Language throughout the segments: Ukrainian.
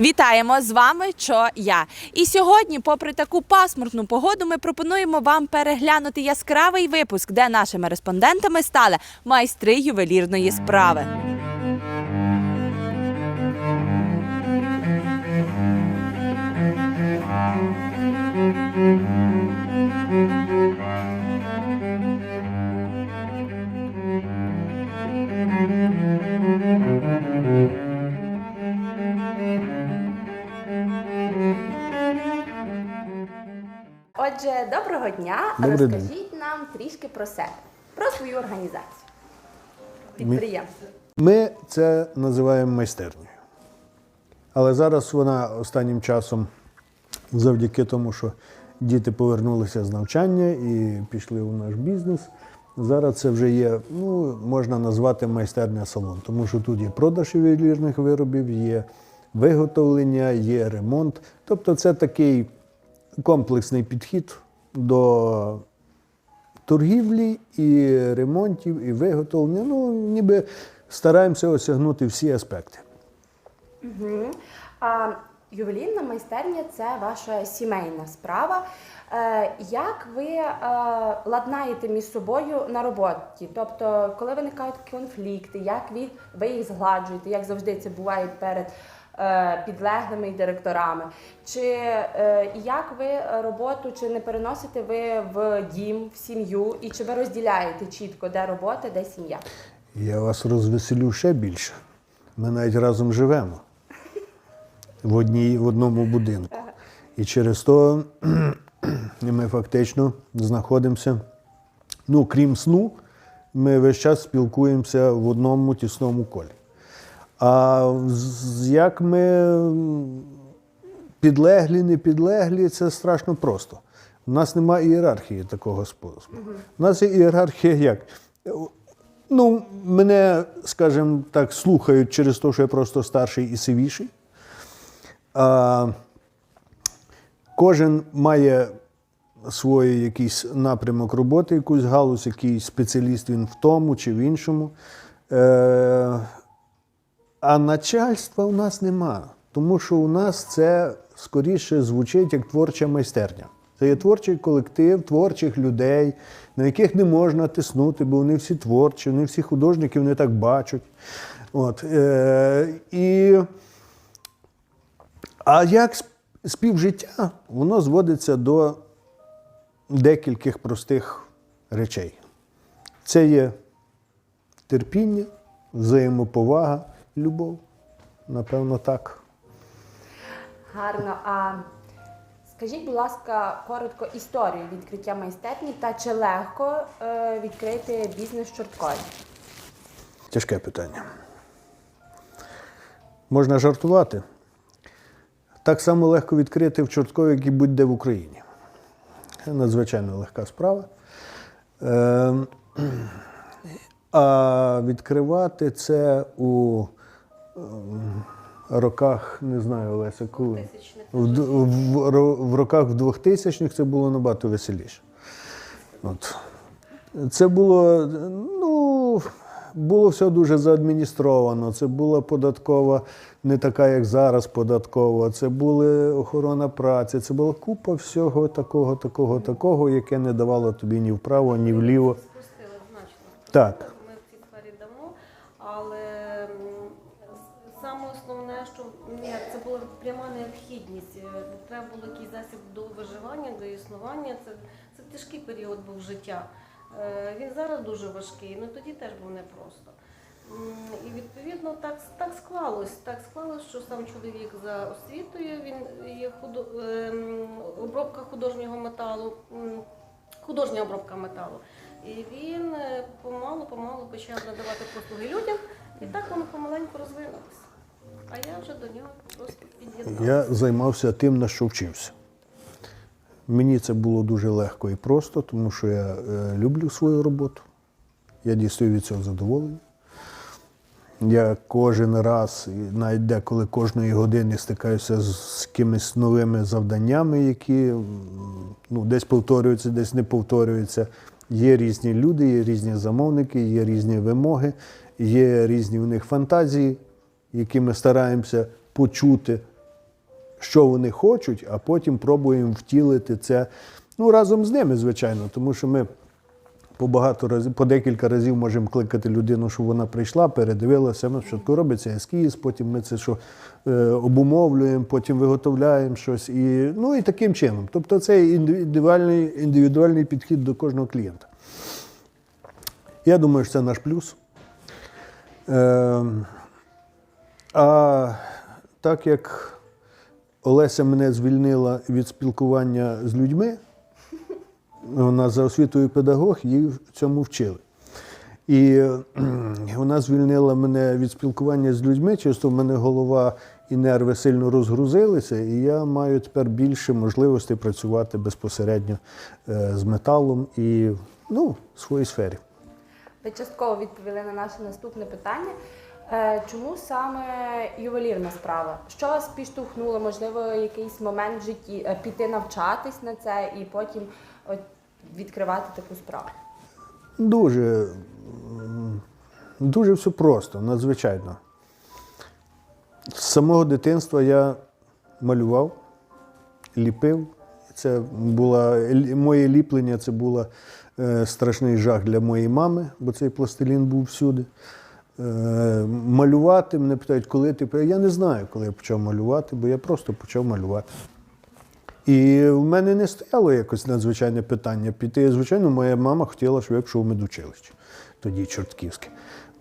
Вітаємо з вами що я. І сьогодні, попри таку пасмурну погоду, ми пропонуємо вам переглянути яскравий випуск, де нашими респондентами стали майстри ювелірної справи. Отже, доброго дня. Добрий день. Розкажіть нам трішки про себе, про свою організацію. Підприємство. Ми це називаємо майстернею. Але зараз вона останнім часом, завдяки тому, що діти повернулися з навчання і пішли у наш бізнес. Зараз це вже є, ну, можна назвати майстерня салон, тому що тут є продаж ювелірних виробів, є виготовлення, є ремонт. Тобто це такий комплексний підхід до торгівлі, і ремонтів, і виготовлення. Ну, ніби стараємося осягнути всі аспекти. Мгм. А ювелірна майстерня це ваша сімейна справа. Е, як ви е, ладнаєте між собою на роботі? Тобто, коли виникають конфлікти, як ви, їх згладжуєте, як завжди це буває перед підлеглими і директорами? Чи е, як ви роботу, чи не переносите ви в дім, в сім'ю, і чи ви розділяєте чітко, де робота, де сім'я? Я вас розвеселю ще більше. Ми навіть разом живемо в, одній, в одному будинку. І через то ми фактично знаходимося, ну, крім сну, ми весь час спілкуємося в одному тісному колі. А як ми підлеглі, не підлеглі, це страшно просто. У нас немає ієрархії такого способу. У нас є ієрархія як? Ну, мене, скажімо так, слухають через те, що я просто старший і сивіший. А, кожен має свій якийсь напрямок роботи, якусь галузь, якийсь спеціаліст він в тому чи в іншому. Е, а начальства у нас нема, тому що у нас це скоріше звучить як творча майстерня. Це є творчий колектив творчих людей, на яких не можна тиснути, бо вони всі творчі, вони всі художники, вони так бачать. От, е, і, а як співжиття, воно зводиться до декількох простих речей. Це є терпіння, взаємоповага, любов. Напевно, так. Гарно. А скажіть, будь ласка, коротко історію відкриття майстерні та чи легко е, відкрити бізнес в Чорткові? Тяжке питання. Можна жартувати. Так само легко відкрити в Чорткові, як і будь-де в Україні. Це надзвичайно легка справа. Е, а відкривати це у роках, не знаю, Олеся, коли? В, в, в роках в 2000-х це було набагато веселіше. От. Це було, ну, було все дуже заадміністровано. Це була податкова, не така, як зараз податкова. Це була охорона праці, це була купа всього такого, такого, такого, яке не давало тобі ні вправо, ні вліво. Спустили значно. Так. Ми в цій сфері давно, але м, с- саме основне, що ні, це була пряма необхідність. Е, Треба було якийсь засіб до виживання, до існування. Це, це тяжкий період був життя. Е, Він зараз дуже важкий, але тоді теж був непросто. І відповідно так, так склалось. Так склалось, що сам чоловік за освітою, він є худо, ем, обробка художнього металу, художня обробка металу. І він е, помалу-помалу почав надавати послуги людям, і так воно помаленьку розвинулося. А я вже до нього просто під'єдналася. Я займався тим, на що вчився. Мені це було дуже легко і просто, тому що я е, люблю свою роботу. Я дійсно від цього задоволений. Я кожен раз, навіть деколи кожної години стикаюся з якимись новими завданнями, які ну, десь повторюються, десь не повторюються. Є різні люди, є різні замовники, є різні вимоги, є різні в них фантазії, які ми стараємося почути що вони хочуть, а потім пробуємо втілити це ну, разом з ними, звичайно, тому що ми по багато разів, по декілька разів можемо кликати людину, щоб вона прийшла, передивилася. Ми спочатку робиться ескіз, потім ми це що е, обумовлюємо, потім виготовляємо щось. І, ну і таким чином. Тобто це індивідуальний, індивідуальний підхід до кожного клієнта. Я думаю, що це наш плюс. Е, а так як Олеся мене звільнила від спілкування з людьми, вона за освітою педагог, її в цьому вчили. І вона звільнила мене від спілкування з людьми, часто в мене голова і нерви сильно розгрузилися, і я маю тепер більше можливостей працювати безпосередньо е, з металом і ну, в своїй сфері. Ви частково відповіли на наше наступне питання. Е, Чому саме ювелірна справа? Що вас підштовхнуло? Можливо, якийсь момент в житті е, піти навчатись на це і потім відкривати таку справу? Дуже, дуже все просто, надзвичайно. З самого дитинства я малював, ліпив. Це була, моє ліплення це було е, страшний жах для моєї мами, бо цей пластилін був всюди. Е, малювати, мене питають, коли ти. Я не знаю, коли я почав малювати, бо я просто почав малювати. І в мене не стояло якось надзвичайне питання піти. Звичайно, моя мама хотіла, щоб я пішов в медучилище, тоді чортківське.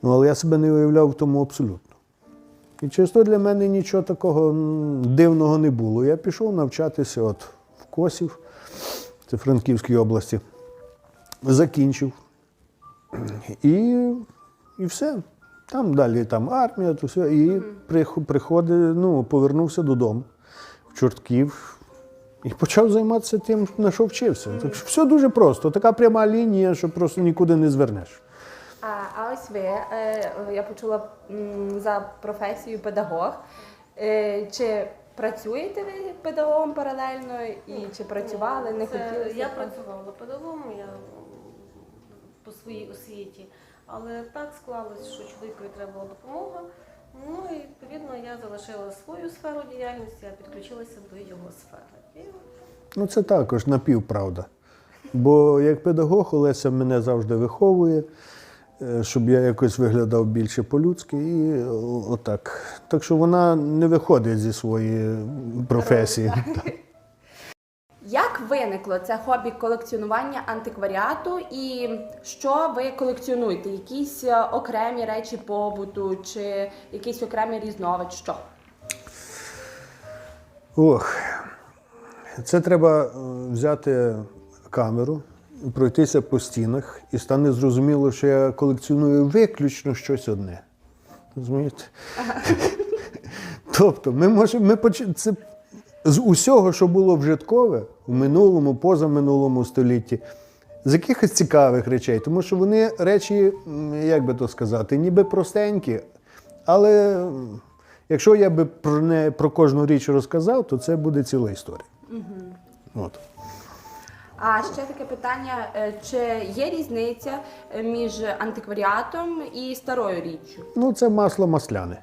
Ну, але я себе не уявляв в тому абсолютно. І чисто для мене нічого такого дивного не було. Я пішов навчатися от в Косів, це Франківській області, закінчив. І, і все. Там далі там армія, то все. І прих- приходив, ну, повернувся додому в Чортків і почав займатися тим, на що вчився. Так що все дуже просто. Така пряма лінія, що просто нікуди не звернеш. А, а ось ви, е, я почула за професією педагог. Е, Чи працюєте ви педагогом паралельно і чи працювали, не хотіли? Я працювала педагогом, я по своїй освіті, але так склалось, що чоловікові треба була допомога. Ну і відповідно я залишила свою сферу діяльності, а підключилася до його сфери. І Ну, це також напівправда. Бо як педагог Олеся мене завжди виховує, е, щоб я якось виглядав більше по-людськи, і отак. Так що вона не виходить зі своєї професії. Як виникло це хобі колекціонування антикваріату і що ви колекціонуєте? Якісь е, окремі речі побуту чи якийсь окремий різновид? Що? Ох, це треба е, взяти камеру, пройтися по стінах, і стане зрозуміло, що я колекціоную виключно щось одне. Розумієте? Тобто, ми можемо ми поч... це з усього, що було вжиткове в минулому, позаминулому столітті, з якихось цікавих речей, тому що вони речі, як би то сказати, ніби простенькі, але якщо я би про не про кожну річ розказав, то це буде ціла історія. От. А ще таке питання: е, чи є різниця е, між антикваріатом і старою річчю? Ну, це масло масляне.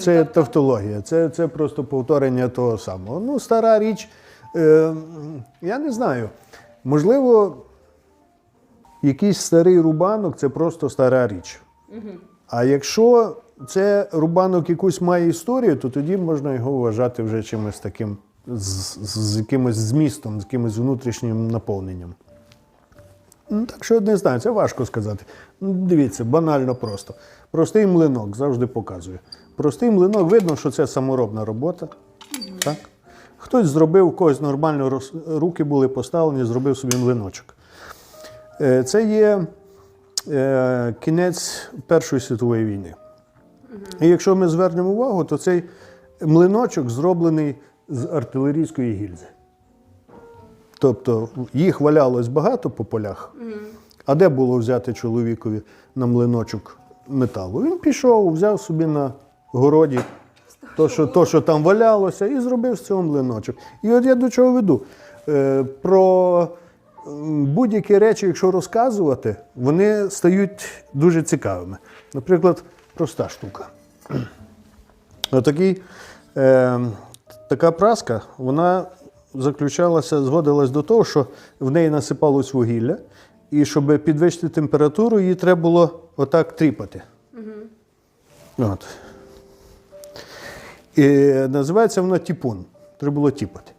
Це тавтологія, це, це просто повторення того самого. Ну, стара річ, е, я не знаю. Можливо, якийсь старий рубанок це просто стара річ. А якщо це рубанок якусь має історію, то тоді можна його вважати вже чимось таким з, з, з якимось змістом, з якимось внутрішнім наповненням. Ну, так що не знаю, це важко сказати. Ну, Дивіться, банально просто. Простий млинок завжди показує. Простий млинок, видно, що це саморобна робота. Так? Хтось зробив, у когось нормально руки були поставлені, зробив собі млиночок. Е, Це є е, кінець Першої світової війни. І якщо ми звернемо увагу, то цей млиночок зроблений з артилерійської гільзи. Тобто їх валялось багато по полях. А де було взяти чоловікові на млиночок металу? Він пішов, взяв собі на городі то, що, то, що там валялося, і зробив з цього млиночок. І от я до чого веду. Е, про будь-які речі, якщо розказувати, вони стають дуже цікавими. Наприклад, проста штука. Отакий е, така праска, вона заключалася, зводилась до того, що в неї насипалось вугілля, і щоб підвищити температуру, її треба було отак тріпати. От. І називається воно тіпун. Треба було тіпати.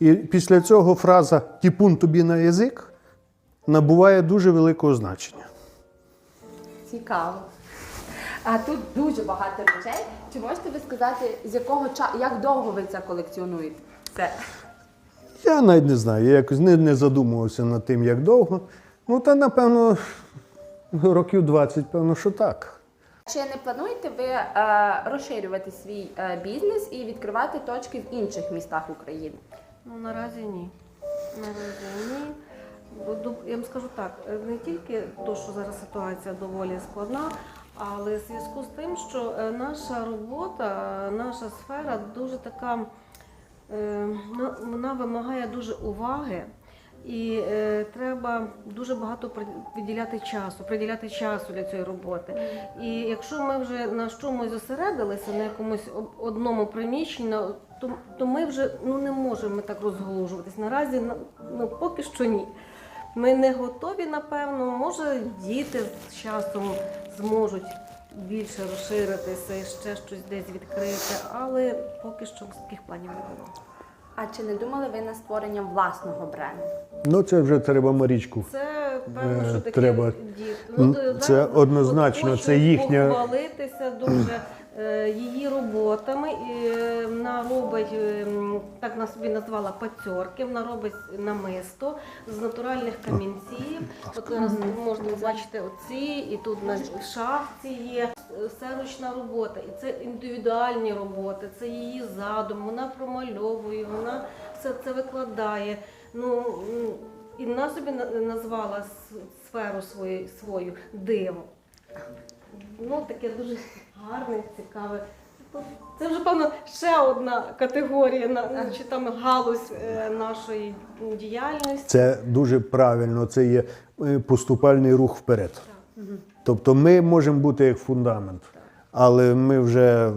І після цього фраза тіпун тобі на язик набуває дуже великого значення. Цікаво. А тут дуже багато речей. Чи можете ви сказати, з якого часу, як довго ви це колекціонуєте? Це. Я навіть не знаю, я якось не, не задумувався над тим, як довго. Ну, та напевно, років 20, певно, що так. Чи не плануєте ви е, розширювати свій е, бізнес і відкривати точки в інших містах України? Ну, наразі ні. Наразі ні. Бо я вам скажу так, е, не тільки то, що зараз ситуація доволі складна, але в зв'язку з тим, що е, наша робота, е, наша сфера дуже така, вона вимагає дуже уваги. І е, треба дуже багато при- виділяти часу, приділяти часу для цієї роботи. І якщо ми вже на чомусь зосередилися, на якомусь одному приміщенні, то, то ми вже ну, не можемо так розголужуватись. Наразі на- ну, поки що ні. Ми не готові, напевно. Може, діти з часом зможуть більше розширитися і ще щось десь відкрити, але поки що таких планів не було. А чи не думали ви на створення власного бренду? Ну, це вже треба Марічку. Це певно, Е, що таке треба. діти. М, це зараз однозначно, от це їхня- похвалитися дуже її роботами. Е, вона робить, е, так вона собі назвала пацьорки, вона робить намисто з натуральних камінців. От зараз можна бачити оці, і тут на шахті є. Все ручна робота, і це індивідуальні роботи, це її задум, вона промальовує, вона все це викладає. Ну, і вона собі назвала сферу свою, свою диво. Ну, таке дуже гарне, цікаве. Ну, Це вже, певно, ще одна категорія, чи там галузь е, нашої діяльності. Це дуже правильно, це є е, поступальний рух вперед. Тобто ми можемо бути як фундамент, але ми вже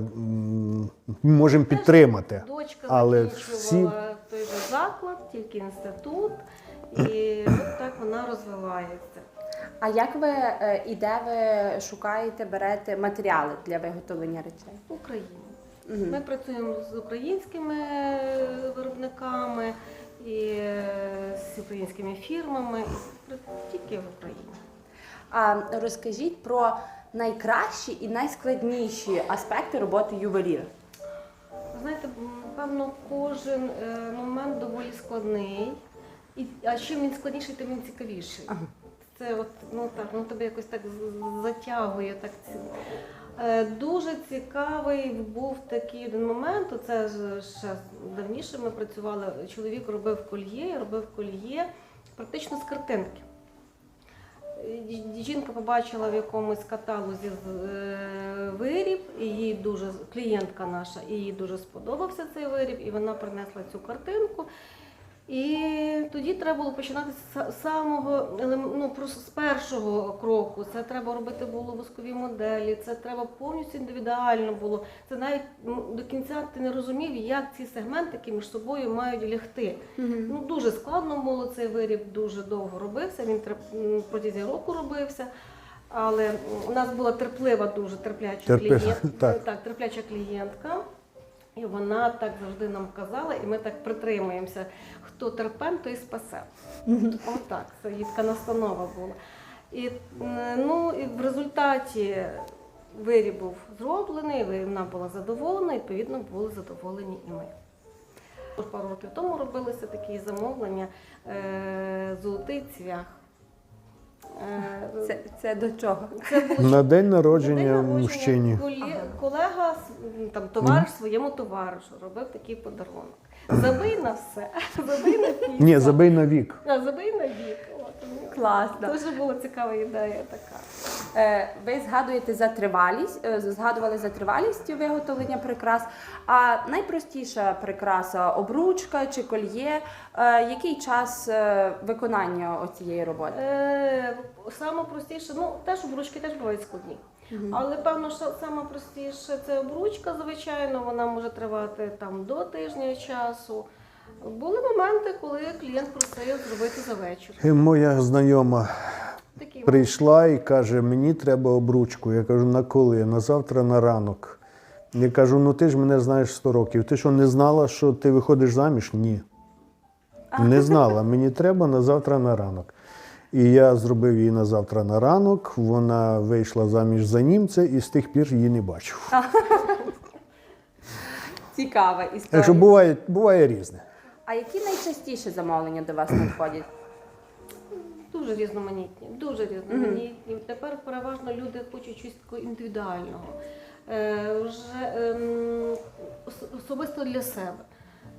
можемо підтримати. Дочка Але закінчувала той же заклад, тільки інститут, і от так вона розвивається. А як ви е, і де ви шукаєте, берете матеріали для виготовлення речей? В Україні. Мгм. Ми працюємо з українськими е, виробниками і е, з українськими фірмами, і тільки в Україні. А розкажіть про найкращі і найскладніші аспекти роботи ювеліра. Ви знаєте, м, певно, кожен е, момент доволі складний. І, а чим він складніший, тим він цікавіший. Ага. Це от, ну так, ну тебе якось так затягує. Так Е, Дуже цікавий був такий один момент. Це ще давніше ми працювали. Чоловік робив кольє, робив кольє практично з картинки. Жінка побачила в якомусь каталозі е, виріб, і їй дуже клієнтка наша, і їй дуже сподобався цей виріб, і вона принесла цю картинку. І тоді треба було починати з самого ну, просто з першого кроку. Це треба робити було воскові моделі, це треба повністю індивідуально було. Це навіть до кінця ти не розумів, як ці сегментики між собою мають лягти. Ну дуже складно було цей виріб, дуже довго робився. Він протягом року робився. Але у нас була терплива, дуже терпляча клієнтка. так. терпляча клієнтка. І вона так завжди нам казала, і ми так притримуємося. Хто терпен, той спасе. Отак, це її така настанова була. І, ну, і в результаті виріб був зроблений, вона була задоволена, і, відповідно, були задоволені і ми. Пару років тому робилися такі замовлення е, золотий цвях. Е, Це, це до чого? це був На день народження мужчині. Колега, с- там, товариш своєму товаришу робив такий подарунок. Забий на все, забий на пісню. Ні, забий на вік. А, забий на вік. От, Класно. Дуже була цікава ідея така. Е, Ви згадуєте за тривалість, е, згадували за тривалість виготовлення прикрас. А найпростіша прикраса обручка чи кольє. Е, Який час виконання цієї роботи? Саме простіше, ну теж обручки теж бувають складні. Але певно, що саме простіше це обручка, звичайно, вона може тривати там до тижня часу. Були моменти, коли клієнт просив зробити за вечір. Моя знайома Такі прийшла і каже: мені треба обручку. Я кажу, на коли? На завтра, на ранок. Я кажу, ну ти ж мене знаєш 100 років. Ти що не знала, що ти виходиш заміж? Ні. Не знала. Мені треба на завтра на ранок. І я зробив її на завтра на ранок. Вона вийшла заміж за німця і з тих пір її не бачив. Цікава Так що буває, буває різне. А які найчастіше замовлення до вас надходять? Дуже різноманітні, дуже різноманітні. Тепер переважно люди хочуть щось такого індивідуального, е, вже ос- особисто для себе.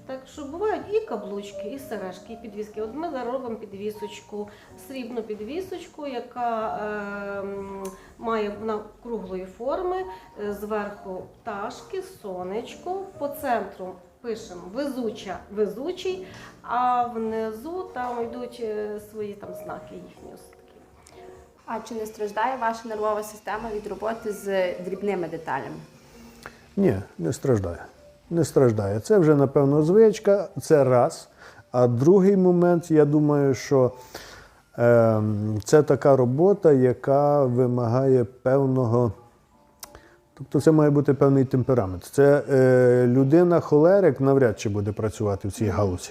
Так що бувають і каблучки, і сережки, і підвіски. От ми зараз робимо підвісочку, срібну підвісочку, яка ем, має вона круглої форми, е, зверху пташки, сонечко, по центру пишемо везуча, везучий, а внизу там йдуть е, свої там знаки їхні. А чи не страждає ваша нервова система від роботи з дрібними деталями? Ні, не страждає. Не страждає. Це вже, напевно, звичка, це раз. А другий момент, я думаю, що ем, це така робота, яка вимагає певного. Тобто це має бути певний темперамент. Це е, людина-холерик навряд чи буде працювати в цій галузі.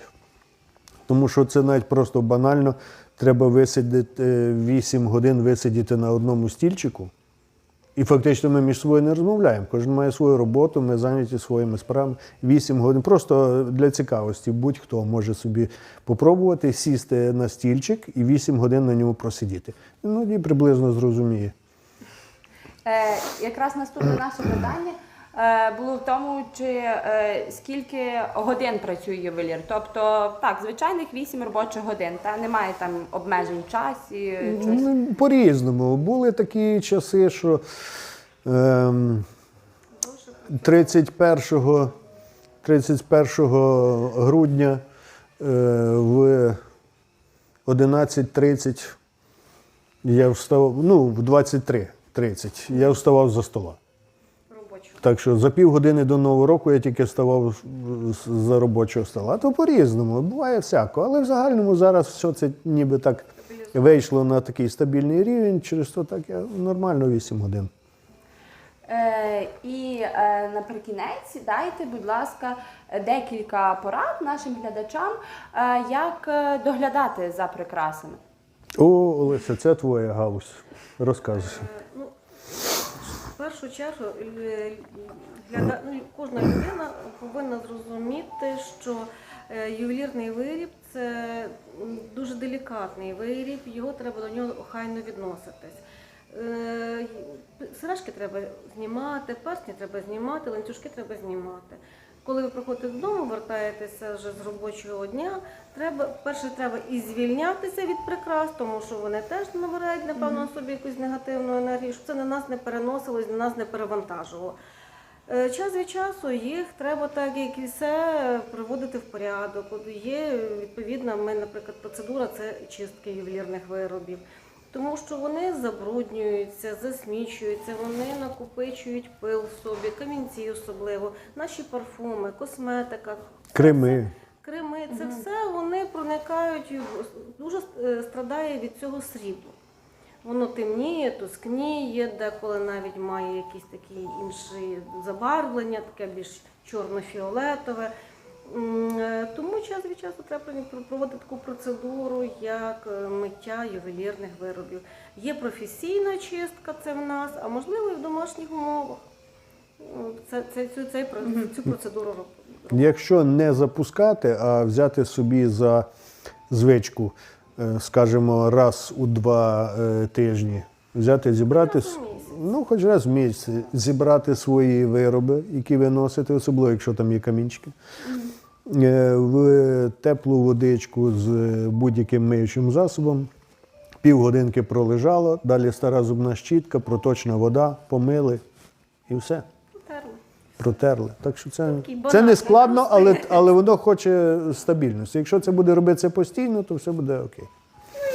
Тому що це навіть просто банально. Треба висидіти е, 8 годин висидіти на одному стільчику. І фактично ми між собою не розмовляємо. Кожен має свою роботу, ми зайняті своїми справами. 8 годин. Просто для цікавості будь-хто може собі попробувати сісти на стільчик і 8 годин на ньому просидіти. Ну і приблизно зрозуміє. Е, якраз наступне наше питання е, було в тому, чи е, скільки годин працює ювелір. Тобто, так, звичайних 8 робочих годин, та немає там обмежень в часі. Щось. Ну, по-різному. Були такі часи, що ем, 31, 31 грудня е, в 11.30 я встав, ну, в 23.30 я вставав за стола. Робочу. Так що за півгодини до Нового року я тільки вставав за робочого стола. То по-різному, буває всяко. Але в загальному зараз все це ніби так вийшло на такий стабільний рівень, через то так я нормально 8 годин. Е, і е, наприкінець дайте, будь ласка, декілька порад нашим глядачам, е, як е, доглядати за прикрасами. О, Олеся, це твоя галузь. Розказуй. Е, Ну, в першу чергу е, гляда... ну, кожна людина повинна зрозуміти, що е, ювелірний виріб це дуже делікатний виріб, його треба до нього охайно відноситись. Сережки треба знімати, персні треба знімати, ланцюжки треба знімати. Коли ви приходите додому, вертаєтеся вже з робочого дня, треба перше треба і звільнятися від прикрас, тому що вони теж набирають, напевно, собі якусь негативну енергію, щоб це на нас не переносилось, на нас не перевантажувало. Е, Час від часу їх треба так, як і все, приводити в порядок. Є відповідна, ми, наприклад, процедура це чистки ювелірних виробів. Тому що вони забруднюються, засмічуються, вони накопичують пил в собі, камінці особливо, наші парфуми, косметика. Креми. Креми, це все вони проникають, дуже е, страдає від цього срібло. Воно темніє, тускніє, деколи навіть має якісь такі інші забарвлення, таке більш чорно-фіолетове. Е, Тому час від часу треба про- проводити таку процедуру, як е, миття ювелірних виробів. Є професійна чистка, це в нас, а можливо і в домашніх умовах. Це, це, цю, цей цю процедуру робити. Якщо не запускати, а взяти собі за звичку, е, скажімо, раз у два тижні, взяти, зібрати, ну, хоч раз в місяць, зібрати свої вироби, які ви носите, особливо, якщо там є камінчики, е, в теплу водичку з будь-яким миючим засобом. Півгодинки пролежало, далі стара зубна щітка, проточна вода, помили і все. Терли. Протерли. Так що це, це не складно, але, але воно хоче стабільності. Якщо це буде робитися постійно, то все буде окей.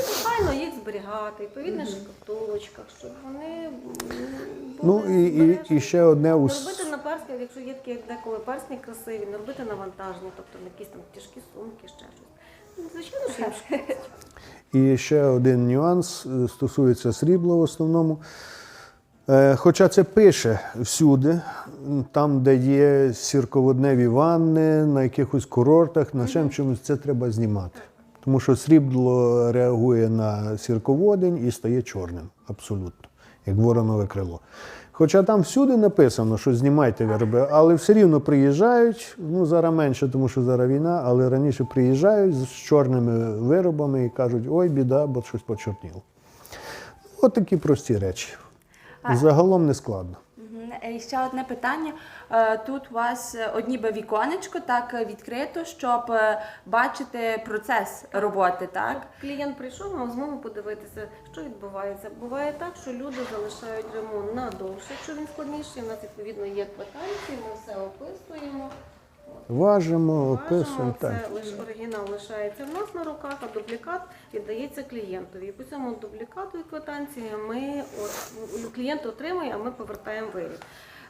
Файно їх зберігати, відповідно, в шкатулочках, щоб вони Ну і, і, і ще одне Не робити на персні, якщо є такі деколи персні красиві, не робити навантажені, тобто на якісь там тяжкі сумки, ще щось. Ну, Звичайно, що їм шкодить. І ще один нюанс е, стосується срібла в основному. Е, Хоча це пише всюди, там, де є сірководневі ванни, на якихось курортах, на чим чомусь це треба знімати. Тому що срібло реагує на сірководень і стає чорним, абсолютно, як воронове крило. Хоча там всюди написано, що знімайте вироби, але все рівно приїжджають, ну зараз менше, тому що зараз війна, але раніше приїжджають з чорними виробами і кажуть, ой, біда, бо щось почорніло. От такі прості речі. Загалом не складно. І ще одне питання. Е, Тут у вас одні одніби віконечко так е, відкрито, щоб е, бачити процес роботи, так? Клієнт прийшов, мав змогу подивитися, що відбувається. Буває так, що люди залишають ремонт надовше. що він складніший, у нас відповідно є квитанції, ми все описуємо. Важимо, описуємо. Так. це лише оригінал лишається в нас на руках, а дублікат віддається клієнтові. І по цьому дублікату і квитанції ми от, клієнт отримує, а ми повертаємо виріб.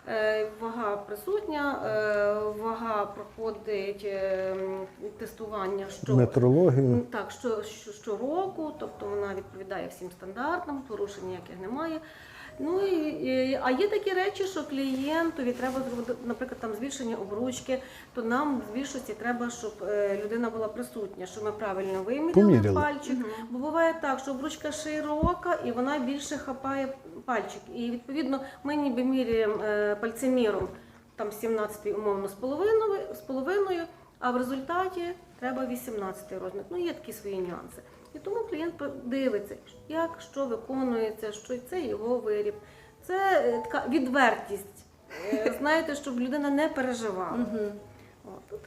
Е, Вага присутня, е, вага проходить е, тестування що Метрологію. Ну, Так, що, що, щороку, тобто вона відповідає всім стандартам, порушень ніяких немає. Ну і, і- а є такі речі, що клієнтові треба зробити, наприклад, там збільшення обручки, то нам з більшості треба, щоб е, людина була присутня, щоб ми правильно виміряли Поміряли. пальчик. Бо буває так, що обручка широка і вона більше хапає пальчик. І відповідно ми ніби міряємо е, пальцеміром там 17 умовно з половиною, з половиною, а в результаті треба 18 розмір. Ну, є такі свої нюанси. І тому клієнт дивиться, як що виконується, що це його виріб. Це е, така відвертість. Е, Знаєте, щоб людина не переживала. От.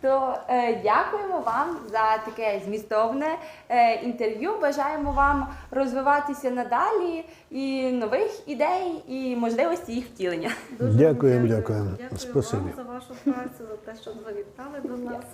То е, дякуємо вам за таке змістовне е, інтерв'ю. Бажаємо вам розвиватися надалі і нових ідей, і можливості їх втілення. Дуже Дякуємо, дякую. дякуємо. Дякую Спасибі. вам за вашу працю, за те, що завітали до нас.